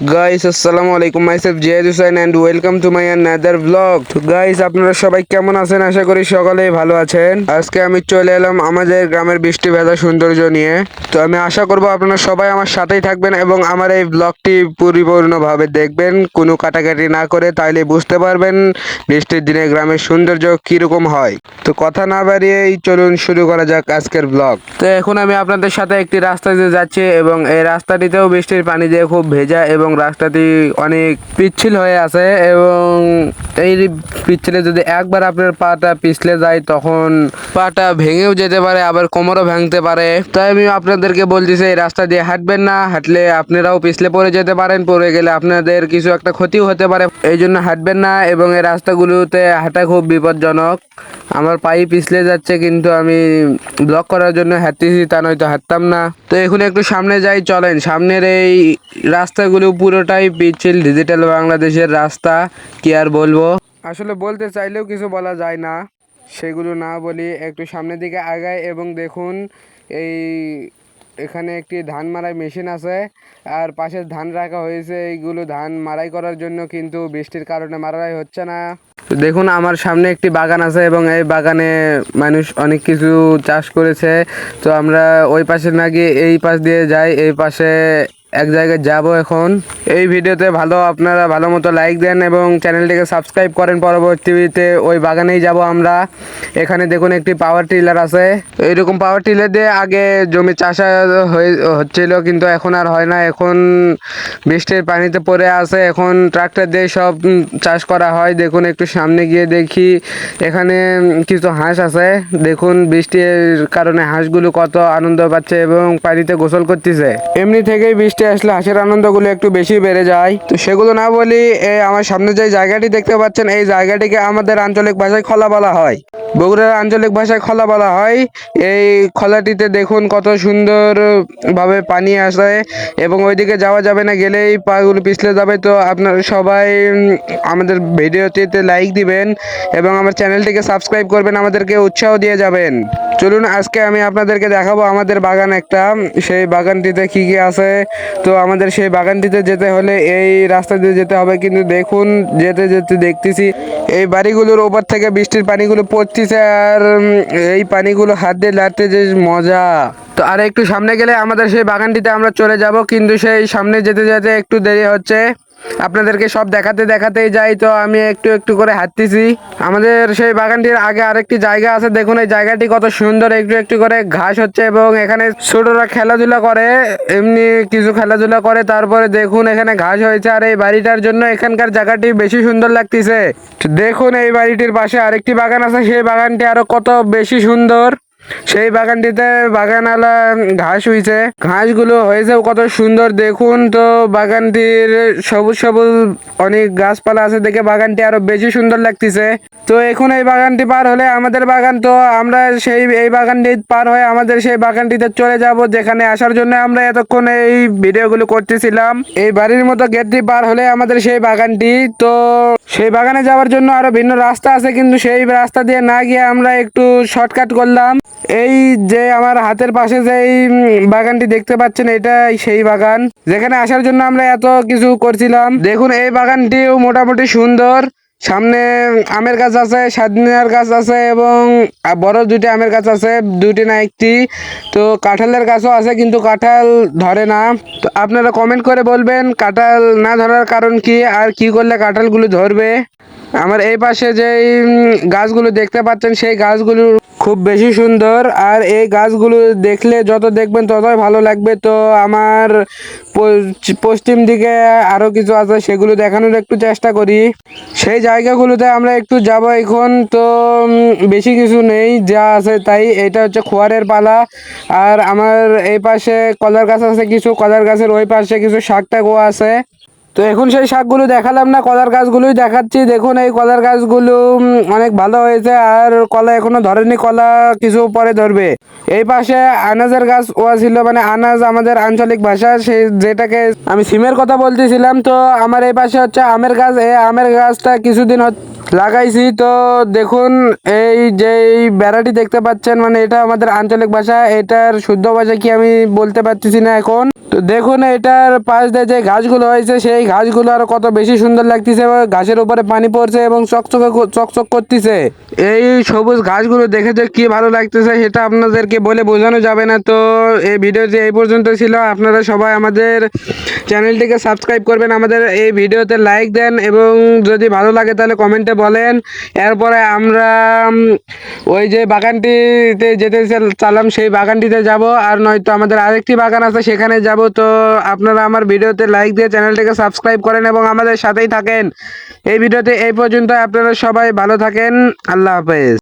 Guys আসসালামু আলাইকুম myself Ziyad Hussain and welcome to my another blog তো guys আপনারা সবাই কেমন আছেন? আশা করি সকলেই ভালো আছেন। আজকে আমি চলে এলাম আমাদের গ্রামের বৃষ্টি ভেজা সৌন্দর্য নিয়ে। তো, আমি আশা করব আপনারা সবাই আমার সাথেই থাকবেন এবং আমার এই ব্লগটি পরিপূর্ণভাবে দেখবেন। কোনো কাটাকাটি না করে তাইলে বুঝতে পারবেন বৃষ্টির দিনে গ্রামের সৌন্দর্য কীরকম হয়। তো, কথা না বাড়িয়েই চলুন শুরু করা যাক আজকের ব্লগ তো, এখন আমি আপনাদের সাথে একটি রাস্তা দিয়ে যাচ্ছি এবং এই রাস্তাটিতেও বৃষ্টির পানি দিয়ে খুব ভেজা এবং রাস্তাটি অনেক পিচ্ছিল হয়ে আছে এবং এই পিচ্ছিলে যদি একবার আপনার পাটা পিছলে যায় তখন পাটা ভেঙেও যেতে পারে, আবার কোমরও ভাঙতে পারে। তাই আমি আপনাদেরকে বলতেছি, এই রাস্তা দিয়ে হাঁটবেন না, হাঁটলে আপনারাও পিছলে পড়ে যেতে পারেন, পড়ে গেলে আপনাদের কিছু একটা ক্ষতিও হতে পারে। এই জন্য হাঁটবেন না এবং এই রাস্তাগুলোতে হাঁটা খুব বিপজ্জনক। আমার পায়ে পিছলে যাচ্ছে কিন্তু আমি ব্লক করার জন্য হাঁটতেছি, তা নয়তো হাঁটতাম না। তো এখন একটু সামনে যাই, চলেন। সামনের এই রাস্তাগুলো পুরোটাই পিচ্ছিল ডিজিটাল বাংলাদেশের রাস্তা, কি আর বলব? আসলে বলতে চাইলেও কিছু বলা যায় না। সেগুলো না বলি, একটু সামনের দিকে আগায় এবং দেখুন এই এখানে একটি ধান মারাই মেশিন আছে, আর পাশে ধান রাখা হয়েছে। এইগুলো ধান মারাই করার জন্য কিন্তু বৃষ্টির কারণে মারাই হচ্ছে না। দেখুন, আমার সামনে একটি বাগান আছে এবং এই বাগানে মানুষ অনেক কিছু চাষ করেছে। তো আমরা ওই পাশে না গিয়ে এই পাশ দিয়ে যাই, এই পাশে এক জায়গায় যাব এখন। এই ভিডিওতে ভালো আপনারা ভালো মতো লাইক দেন এবং চ্যানেলটিকে সাবস্ক্রাইব করেন পরবর্তীতে ওই বাগানেই যাব আমরা। এখানে দেখুন একটি পাওয়ার টিলার আছে। এইরকম পাওয়ার টিলার দিয়ে আগে জমি চাষা হচ্ছিল, কিন্তু এখন আর হয় না। এখন বৃষ্টির পানিতে পড়ে আছে। এখন ট্রাক্টর দিয়ে সব চাষ করা হয়। দেখুন একটু সামনে গিয়ে দেখি। এখানে কিছু হাঁস আছে। দেখুন বৃষ্টির কারণে হাঁসগুলো কত আনন্দ পাচ্ছে এবং পানিতে গোসল করতেছে। এমনি থেকেই বৃষ্টি আসলে হাঁসের আনন্দগুলো একটু বেশি বেড়ে যায়। তো সেগুলো না বলি আমার সামনে যে জায়গাটি দেখতে পাচ্ছেন, এই জায়গাটিকে আমাদের আঞ্চলিক ভাষায় খোলা বলা হয়। বগুড়ার আঞ্চলিক ভাষায় খোলা বলা হয়। এই খোলাটিতে দেখুন কত সুন্দর ভাবে পানি আসে এবং ওইদিকে যাওয়া যাবে না, গেলেই পাগুলো পিছলে যাবে। তো আপনারা সবাই আমাদের ভিডিওটিতে লাইক দিবেন এবং আমার চ্যানেলটিকে সাবস্ক্রাইব করবেন, আমাদেরকে উৎসাহ দিয়ে যাবেন। চলুন আজকে আমি আপনাদেরকে দেখাবো আমাদের বাগান একটা। সেই বাগানটিতে কি কি আছে তো আমাদের সেই বাগানটিতে যেতে হলে এই রাস্তা দিয়ে যেতে হবে। কিন্তু দেখুন, যেতে যেতে দেখতেছি, এই বাড়িগুলোর ওপর থেকে বৃষ্টির পানিগুলো পড়তেছে আর এই পানিগুলো হাত দিয়ে লাড়তে যে মজা। তো আর একটু সামনে গেলে আমাদের সেই বাগানটিতে আমরা চলে যাব, কিন্তু সেই সামনে যেতে যেতে একটু দেরি হচ্ছে। আপনাদেরকে সব দেখাতে দেখাতেই যাই, তো আমি একটু একটু করে হাঁটতেছি। আমাদের সেই বাগানটির আগে আরেকটি জায়গা আছে, দেখুন এই জায়গাটি কত সুন্দর, একটু একটু করে ঘাস হচ্ছে এবং এখানে ছোটরা খেলাধুলা করে, এমনি কিছু খেলাধুলা করে, তারপরে দেখুন এখানে ঘাস হয়েছে আর এই বাড়িটার জন্য এখানকার জায়গাটি বেশি সুন্দর লাগতেছে। দেখুন এই বাড়িটির পাশে আরেকটি বাগান আছে, সেই বাগানটি আরও কত বেশি সুন্দর। সেই বাগানটিতে বাগানালা ঘাস হয়েছে ঘাসগুলো হয়েছে কত সুন্দর, দেখুন তো বাগানটির সবুজ সবুজ অনেক গাছপালা আছে, দেখে বাগানটি আরও বেশি সুন্দর লাগতেছে। তো এখন এই বাগানটি পার হলে আমাদের বাগান, তো আমরা সেই, এই বাগানটি পার হয়ে আমাদের সেই বাগানটিতে চলে যাব, যেখানে আসার জন্য আমরা এতক্ষণ এই ভিডিওগুলো করতেছিলাম। এই বাড়ির মতো গেটটি পার হলে আমাদের সেই বাগানটি, তো সেই বাগানে যাওয়ার জন্য আরও ভিন্ন রাস্তা আছে, কিন্তু সেই রাস্তা দিয়ে না গিয়ে আমরা একটু শর্টকাট করলাম। এই যে আমার হাতের পাশে যে বাগানটি দেখতে পাচ্ছেন, এটাই সেই বাগান। যেখানে আসার জন্য আমরা এত কিছু করছিলাম। দেখুন, এই বাগানটিও মোটামুটি সুন্দর। সামনে আমের গাছ আছে সাদনার গাছ আছে এবং বড় দুটি আমের গাছ আছে দুটি না একটি। তো কাঁঠালের গাছও আছে, কিন্তু কাঁঠাল ধরে না। তো আপনারা কমেন্ট করে বলবেন, কাঁঠাল না ধরার কারণ কি, আর কি করলে কাঁঠালগুলো ধরবে? আমার এই পাশে যে গাছগুলো দেখতে পাচ্ছেন, সেই গাছগুলো খুব বেশি সুন্দর। আর এই গাছগুলো দেখলে যত দেখবেন ততই ভালো লাগবে। তো আমার পশ্চিম দিকে আরও কিছু আছে, সেগুলো দেখানোর একটু চেষ্টা করি। সেই জায়গাগুলোতে আমরা একটু যাব এখন। তো বেশি কিছু নেই, যা আছে তাই। এটা হচ্ছে খোয়ারের পালা। আর আমার এই পাশে কলার গাছ আছে, কিছু কলার গাছের ওই পাশে কিছু শাক টাকও আছে। তো এখন সেই শাকগুলো দেখালাম না, কলার গাছগুলোই দেখাচ্ছি। দেখুন এই কলার গাছগুলো অনেক ভালো হয়েছে আর কলা এখনও ধরেনি, কলা কিছু পরে ধরবে। এই পাশে আনাজের গাছ ও ছিল মানে আনাজ আমাদের আঞ্চলিক ভাষা সেই যেটাকে আমি সিমের কথা বলতেছিলাম, তো আমার এই পাশে হচ্ছে আমের গাছ। এই আমের গাছটা কিছুদিন হচ্ছে লাগাইছি তো দেখুন, এই যে বেড়াটি দেখতে পাচ্ছেন মানে এটা আমাদের আঞ্চলিক ভাষা, এটার শুদ্ধ ভাষা কি আমি বলতে পারতেছি না এখন। তো দেখুন, এটার পাশ দিয়ে যে ঘাসগুলো হয়েছে, সেই ঘাসগুলো আরও কত বেশি সুন্দর লাগতেছে ঘাসের উপরে পানি পড়ছে এবং চকচকে চকচক করতেছে। এই সবুজ ঘাসগুলো দেখে যে কি ভালো লাগতেছে সেটা আপনাদেরকে বলে বোঝানো যাবে না। তো এই ভিডিওটি এই পর্যন্ত ছিল। আপনারা সবাই আমাদের চ্যানেলটিকে সাবস্ক্রাইব করবেন, আমাদের এই ভিডিওতে লাইক দেন এবং যদি ভালো লাগে তাহলে কমেন্টে বলেন, এরপরে আমরা ওই যে বাগানটিতে যেতে চাল- চালাম সেই বাগানটিতে যাব, আর নয়তো আমাদের আরেকটি বাগান আছে, সেখানে যাব। তো আপনারা আমার ভিডিওতে লাইক দিয়ে চ্যানেলটিকে সাবস্ক্রাইব করেন এবং আমাদের সাথেই থাকেন। এই ভিডিওতে এই পর্যন্ত আপনারা সবাই ভালো থাকেন, আল্লাহ হাফেজ।